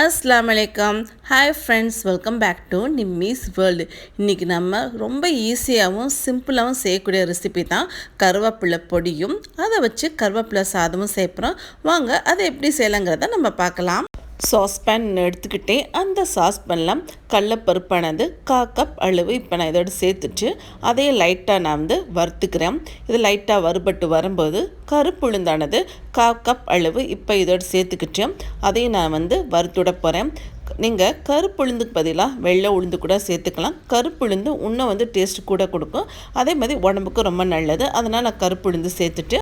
அஸ்லாம் வலைக்கம் hi friends welcome back to Nimmi's world இன்றைக்கி நம்ம ரொம்ப ஈஸியாகவும் சிம்பிளாகவும் செய்யக்கூடிய ரெசிபி தான். கருவேப்பிலை பொடியும் அதை வச்சு கருவேப்பிலை சாதமும் சேர்ப்புறோம் வாங்க அதை எப்படி செய்யலாங்கிறத நம்ம பார்க்கலாம். சாஸ்பேன் எடுத்துக்கிட்டே அந்த சாஸ்பேனில் கடலப்பருப்பானது கா கப் அளவு இப்போ நான் இதோட சேர்த்துட்டு அதையே லைட்டாக நான் வந்து வறுத்துக்கிறேன். இது லைட்டாக வறுபட்டு வரும்போது கருப்புளுந்தானது கா கப் அளவு இப்போ இதோட சேர்த்துக்கிட்டு அதையும் நான் வந்து வறுத்துட போகிறேன் நீங்கள் கருப்பு உளுந்துக்கு பதிலாக வெள்ளை உளுந்து கூட சேர்த்துக்கலாம். கருப்பு உளுந்து இன்னும் வந்து டேஸ்ட் கூட கொடுக்கும். அதே மாதிரி உடம்புக்கு ரொம்ப நல்லது. அதனால் நான் கருப்பு உளுந்து சேர்த்துட்டு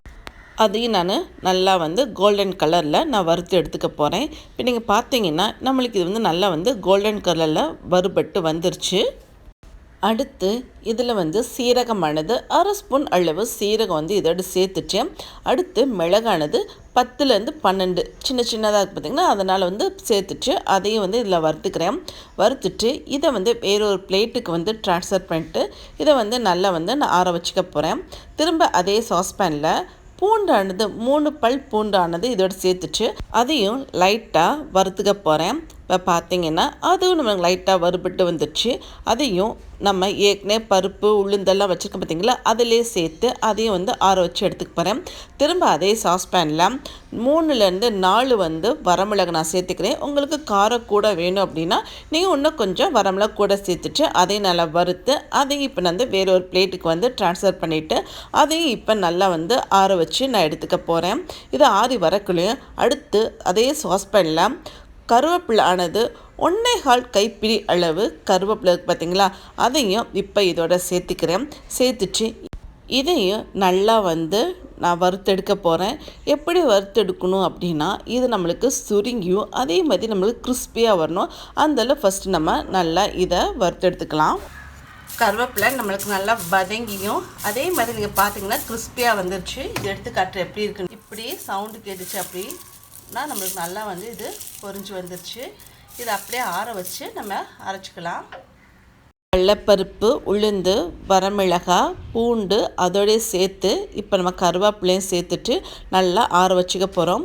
அதையும் நான் நல்லா வந்து கோல்டன் கலரில் நான் வறுத்து எடுத்துக்க போகிறேன் இப்போ நீங்கள் பார்த்தீங்கன்னா நம்மளுக்கு இது வந்து நல்லா வந்து கோல்டன் கலரில் வறுபட்டு வந்துருச்சு. அடுத்து இதில் வந்து சீரகமானது அரை ஸ்பூன் அளவு சீரகம் வந்து இதோடு சேர்த்துட்டேன் அடுத்து மிளகானது பத்துலேருந்து பன்னெண்டு. சின்ன சின்னதாக இருக்குது பார்த்திங்கன்னா அதனால் வந்து சேர்த்துட்டு அதையும் வந்து இதில் வறுத்துக்கிறேன். வறுத்துட்டு இதை வந்து வேறொரு பிளேட்டுக்கு வந்து ட்ரான்ஸ்ஃபர் பண்ணிட்டு இதை வந்து நல்லா வந்து நான் ஆற வச்சுக்க போகிறேன் திரும்ப அதே சாஸ்பேனில் பூண்டானது மூணு பல் பூண்டானது இதோட சேர்த்துட்டு அதையும் லைட்டாக வறுத்துக்க போகிறேன் இப்போ பார்த்திங்கன்னா அதுவும் நம்ம லைட்டாக வறுபட்டு வந்துடுச்சு. அதையும் நம்ம ஏற்கனவே பருப்பு உளுந்தெல்லாம் வச்சுருக்க பார்த்திங்களா? அதிலே சேர்த்து அதையும் வந்து ஆற வச்சு எடுத்துக்க போகிறேன் திரும்ப அதே சாஸ்பேனில் மூணுலேருந்து நாலு வந்து வரமிளகு நான் சேர்த்துக்கிறேன். உங்களுக்கு காரம் கூட வேணும் அப்படின்னா நீங்கள் இன்னும் கொஞ்சம் வரமிளகு கூட சேர்த்துட்டு அதையும் நல்லா வறுத்து அதையும் இப்போ நான் வந்து வேற ஒரு பிளேட்டுக்கு வந்து ட்ரான்ஸ்ஃபர் பண்ணிவிட்டு அதையும் இப்போ நல்லா வந்து ஆற வச்சு நான் எடுத்துக்க போகிறேன் இது ஆறி வரக்குள்ளேயும் அடுத்து அதே சாஸ்பேனில் கருவேப்பிலை ஆனது ஒன்றே கால் கைப்பிடி அளவு கருவேப்பிலை பார்த்தீங்களா அதையும் இப்போ இதோட சேர்த்துக்கிறேன். சேர்த்துச்சு இதையும் நல்லா வந்து நான் வறுத்தெடுக்க போகிறேன் எப்படி வறுத்தெடுக்கணும் அப்படின்னா இது நம்மளுக்கு சுருங்கியும் அதே மாதிரி நம்மளுக்கு கிறிஸ்பியாக வரணும். அந்தளவு ஃபஸ்ட்டு நம்ம நல்லா இதை வறுத்தெடுத்துக்கலாம். கருவேப்பிலை நம்மளுக்கு நல்லா வதங்கியும் அதே மாதிரி நீங்கள் பார்த்தீங்கன்னா கிறிஸ்பியாக வந்துருச்சு. இது எடுத்து காட்டுற எப்படி இருக்குன்னு. இப்படி சவுண்டு கேட்டுச்சு அப்படி நான் நம்மளுக்கு நல்லா வந்து இது பொறிஞ்சு வந்துருச்சு. இதை அப்படியே ஆற வச்சு நம்ம அரைச்சிக்கலாம். கடலப்பருப்பு உளுந்து வரமிளகாய் பூண்டு அதோடய சேர்த்து இப்போ நம்ம கருவேப்பிலையும் சேர்த்துட்டு நல்லா ஆற வச்சுக்க போகிறோம்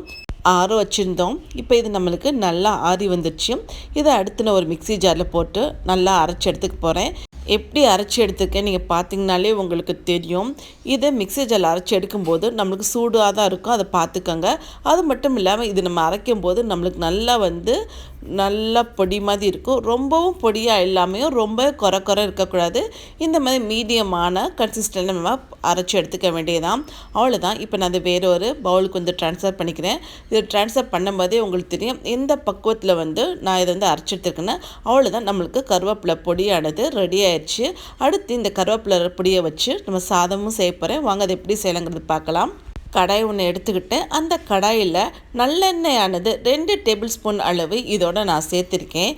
ஆற வச்சுருந்தோம். இப்போ இது நம்மளுக்கு நல்லா ஆறி வந்துடுச்சு இதை அடுத்து நான் ஒரு மிக்சி ஜாரில் போட்டு நல்லா அரைச்சி எடுத்துக்க போகிறேன் எப்படி அரைச்சி எடுத்துருக்கேன் நீங்கள் பார்த்தீங்கனாலே உங்களுக்கு தெரியும். இதை மிக்சி ஜால் அரைச்சி எடுக்கும்போது நம்மளுக்கு சூடாக தான் இருக்கும். அதை பார்த்துக்கோங்க. அது மட்டும் இல்லாமல் இது நம்ம அரைக்கும் போது நம்மளுக்கு நல்லா வந்து நல்லா பொடி மாதிரி இருக்கும். ரொம்பவும் பொடியாக இல்லாமையும் ரொம்ப குறை குறை இருக்கக்கூடாது. இந்த மாதிரி மீடியமான கன்சிஸ்டன்ட் நம்ம அரைச்சி எடுத்துக்க வேண்டியதான் அவ்வளோதான் இப்போ நான் அதை வேறு ஒரு பவுலுக்கு வந்து ட்ரான்ஸ்ஃபர் பண்ணிக்கிறேன். இது ட்ரான்ஸ்ஃபர் பண்ணும்போதே உங்களுக்கு தெரியும். எந்த பக்குவத்தில் வந்து நான் இதை வந்து அரைச்சி எடுத்துருக்கேன்னா அவ்வளோதான் நம்மளுக்கு கருவேப்பிலை பொடியானது ரெடி ஆயிடுச்சு அடுத்து இந்த கருவேப்பிலை பொடியை வச்சு நம்ம சாதமும் செய்ய போகிறேன் வாங்க அதை எப்படி செய்யலாங்கிறது பார்க்கலாம். கடாய் ஒன்று எடுத்துக்கிட்டு அந்த கடாயில் நல்லெண்ணெயானது ரெண்டு டேபிள் ஸ்பூன் அளவு இதோட நான் சேர்த்துருக்கேன்.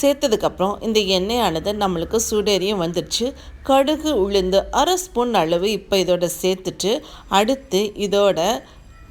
சேர்த்ததுக்கப்புறம் இந்த எண்ணெயானது நம்மளுக்கு சுடேரியும் வந்துடுச்சு. கடுகு உளுந்து அரை ஸ்பூன் அளவு இப்போ இதோட சேர்த்துட்டு அடுத்து இதோட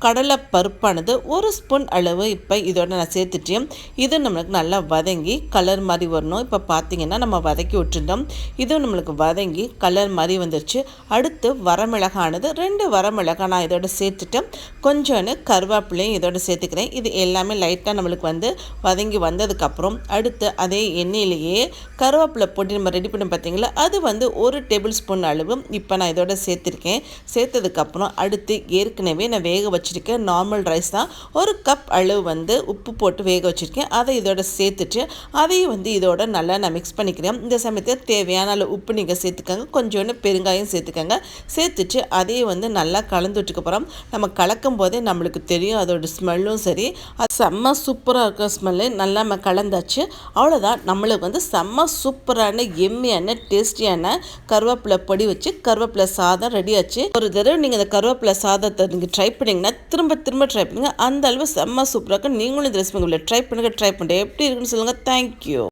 கடலை பருப்பானது ஒரு ஸ்பூன் அளவு இப்போ இதோட நான் சேர்த்துட்டேன். இது நம்மளுக்கு நல்லா வதங்கி கலர் மாதிரி வரணும். இப்போ பார்த்தீங்கன்னா நம்ம வதக்கி விட்டுருந்தோம் இதுவும் நம்மளுக்கு வதங்கி கலர் மாதிரி வந்துருச்சு. அடுத்து வரமிளகானது ரெண்டு வரமிளகாய் நான் இதோட சேர்த்துட்டேன். கொஞ்சோன்னு கருவேப்பிலையும் இதோட சேர்த்துக்கிறேன். இது எல்லாமே லைட்டாக நம்மளுக்கு வந்து வதங்கி வந்ததுக்கப்புறம் அடுத்து அதே எண்ணெயிலேயே கருவேப்பிலை போட்டு நம்ம ரெடி பண்ணி பார்த்தீங்களா அது வந்து ஒரு டேபிள் ஸ்பூன் அளவு இப்போ நான் இதோட சேர்த்துருக்கேன். சேர்த்ததுக்கப்புறம் அடுத்து ஏற்கனவே நான் வேக வச்சு வச்சுருக்கேன். நார்மல் ரைஸ் தான். ஒரு கப் அளவு வந்து உப்பு போட்டு வேக வச்சுருக்கேன். அதை இதோட சேர்த்துட்டு அதையும் வந்து இதோட நல்லா நான் மிக்ஸ் பண்ணிக்கிறேன். இந்த சமயத்தில் தேவையான அளவு உப்பு நீங்கள் சேர்த்துக்கோங்க. கொஞ்சோண்டு பெருங்காயம் சேர்த்துக்கோங்க. சேர்த்துட்டு அதையும் வந்து நல்லா கலந்து விட்டுக்கப்புறம் நம்ம கலக்கும் போதே நம்மளுக்கு தெரியும். அதோட ஸ்மெல்லும் சரி. அது செம்ம சூப்பராக இருக்கிற ஸ்மெல்லு நல்லா நம்ம கலந்தாச்சு. அவ்வளோதான் நம்மளுக்கு வந்து செம்ம சூப்பரான எம்மியான டேஸ்டியான கருவேப்பிலை பொடி வச்சு கருவேப்பிலை சாதம் ரெடி ஆச்சு. ஒரு தடவை நீங்கள் இந்த கருவேப்பிலை சாதத்தை நீங்கள் ட்ரை பண்ணிங்கன்னா திரும்ப திரும்ப ட்ரை பண்ணுங்கள் அந்த அளவு செம்ம சூப்பராக இருக்கும் நீங்களும் இந்த ரெசிபி ட்ரை பண்ணுங்கள் ட்ரை பண்ணுங்கள் எப்படி இருக்குன்னு சொல்லுங்கள் தேங்க்யூ